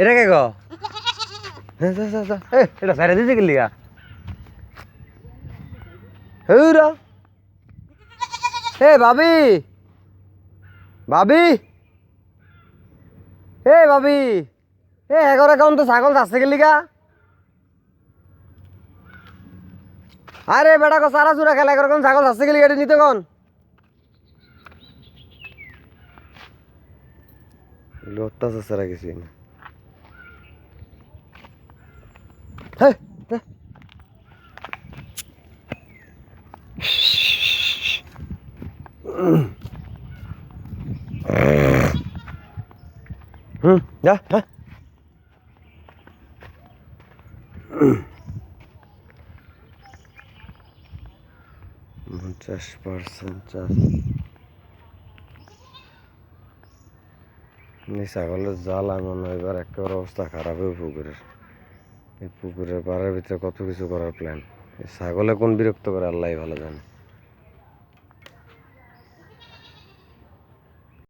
এটা কে গো? এটা সাইরে দিছে কি লিগা? হেউরা। এ, ভাবি। ভাবি। এ ভাবি। এ এগারো কেমন তো ছাগল যাচ্ছে কি লিগা? আরে, বেটা কো, সারা চুরা খেলা এগারো ছাগল যাচ্ছে কি লিগা এটা নিতে কোন? লোটটা সারা কিছু না হ্যাঁ হুম যা হ্যাঁ পঞ্চাশ পার্সেন্ট চাষ এই ছাগলের জাল এমন এবার একেবারে অবস্থা খারাপ হবে পুকুরের এই পুকুরের পাড়ের ভিতরে কত কিছু করার প্ল্যান ছাগলে কোন বিরক্ত করে আল্লাহ ভালো জানে।